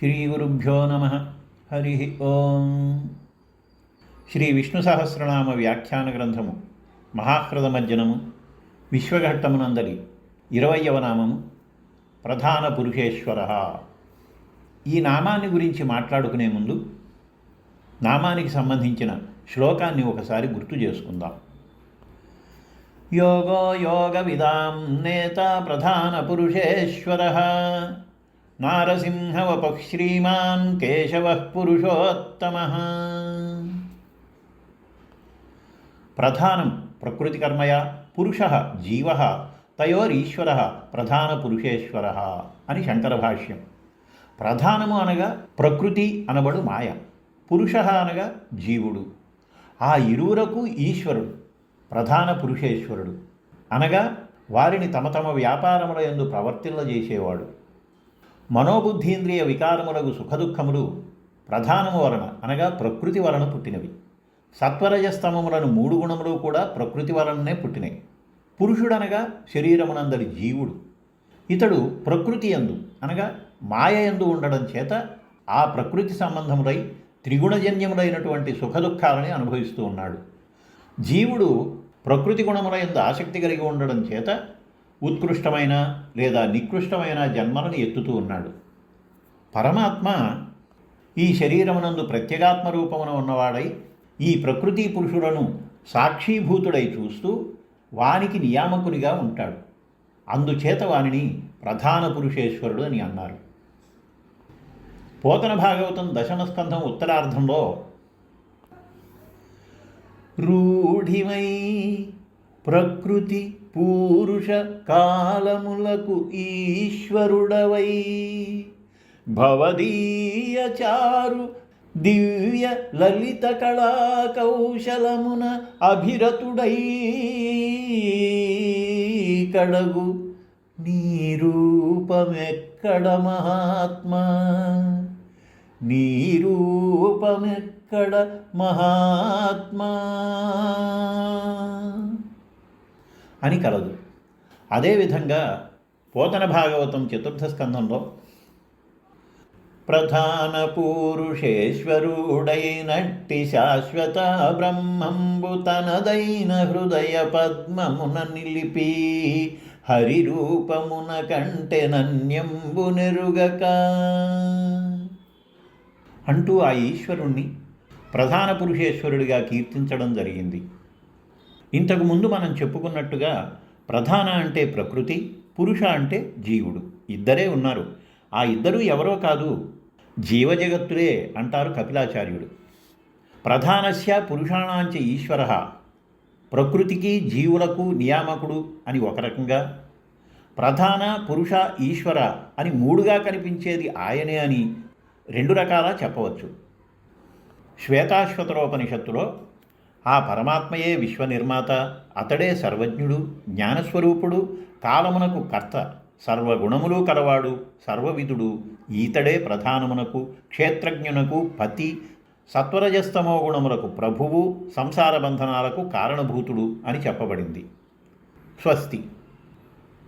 శ్రీగురుభ్యో నమ హరి ఓం శ్రీ విష్ణు సహస్రనామ వ్యాఖ్యాన గ్రంథము మహాహృదమజ్జనము విశ్వఘట్టమునందరి ఇరవయవ నామము ప్రధాన పురుషేశ్వర। ఈ నామాన్ని గురించి మాట్లాడుకునే ముందు నామానికి సంబంధించిన శ్లోకాన్ని ఒకసారి గుర్తు చేసుకుందాం. యోగో యోగ విదాం నేత ప్రధాన పురుషేశ్వర। నారసింహవపః శ్రీమాన్ కేశవ పురుషోత్తమ ప్రధానం ప్రకృతికర్మయ పురుష జీవ తయోరీశ్వర ప్రధాన పురుషేశ్వర అని శంకర భాష్యం ప్రధానము అనగా ప్రకృతి అనబడు మాయ పురుష అనగా జీవుడు ఆ ఇరువురకు ఈశ్వరుడు ప్రధాన పురుషేశ్వరుడు అనగా వారిని తమ తమ వ్యాపారముల యందు ప్రవర్తిల్లజేసేవాడు మనోబుద్ధీంద్రియ వికారములకు సుఖదుఖములు ప్రధానము వలన అనగా ప్రకృతి వలన పుట్టినవి. సత్వరజస్తమములను మూడు గుణములు కూడా ప్రకృతి వలననే పుట్టినాయి. పురుషుడనగా శరీరమునందరి జీవుడు. ఇతడు ప్రకృతి యందు అనగా మాయ ఎందు ఉండడం చేత ఆ ప్రకృతి సంబంధములై త్రిగుణజన్యములైనటువంటి సుఖదుఖాలని అనుభవిస్తూ ఉన్నాడు. జీవుడు ప్రకృతి గుణముల ఎందు ఆసక్తి కలిగి ఉండడం చేత ఉత్కృష్టమైన లేదా నికృష్టమైన జన్మలను ఎత్తుతూ ఉన్నాడు. పరమాత్మ ఈ శరీరమునందు ప్రత్యేగాత్మ రూపమున ఉన్నవాడై ఈ ప్రకృతి పురుషులను సాక్షీభూతుడై చూస్తూ వానికి నియామకునిగా ఉంటాడు. అందుచేత వానిని ప్రధాన పురుషేశ్వరుడు అని అన్నారు. పోతన భాగవతం దశమ స్కంధం ఉత్తరార్ధంలో రూఢిమై ప్రకృతి పూరుష కాలములకు ఈశ్వరుడవై. భవదీయ చారు దివ్య లలిత కళా కౌశలమున అభిరతుడై. కడగు నీ రూపమెక్కడ మహాత్మా? నీ రూపమెక్కడ మహాత్మా? అని కలదు. అదేవిధంగా పోతన భాగవతం చతుర్థ స్కంధంలో ప్రధాన పురుషేశ్వరుడైనట్టి శాశ్వత బ్రహ్మంబు తనదైన హృదయ పద్మమున నిలిపి హరి రూపమున కంటె నన్యంబు నెరుగక. అంటూ ఆ ఈశ్వరుణ్ణి ప్రధాన పురుషేశ్వరుడిగా కీర్తించడం జరిగింది. ఇంతకు ముందు మనం చెప్పుకున్నట్టుగా ప్రధాన అంటే ప్రకృతి పురుష అంటే జీవుడు. ఇద్దరే ఉన్నారు. ఆ ఇద్దరూ ఎవరో కాదు జీవజగత్తులే అంటారు కపిలాచార్యుడు. ప్రధానస్య పురుషాణాంచ ఈశ్వర. ప్రకృతికి జీవులకు నియామకుడు అని ఒక రకంగా ప్రధాన పురుష ఈశ్వర అని మూడుగా కనిపించేది ఆయనే అని రెండు రకాల చెప్పవచ్చు. శ్వేతాశ్వతరోపనిషత్తులో ఆ పరమాత్మయే విశ్వనిర్మాత అతడే సర్వజ్ఞుడు జ్ఞానస్వరూపుడు కాలమునకు కర్త సర్వగుణములు కలవాడు సర్వవిధుడు ఈతడే ప్రధానమునకు క్షేత్రజ్ఞునకు పతి సత్వరజస్తమో గుణములకు ప్రభువు సంసార బంధనాలకు కారణభూతుడు అని చెప్పబడింది. స్వస్తి.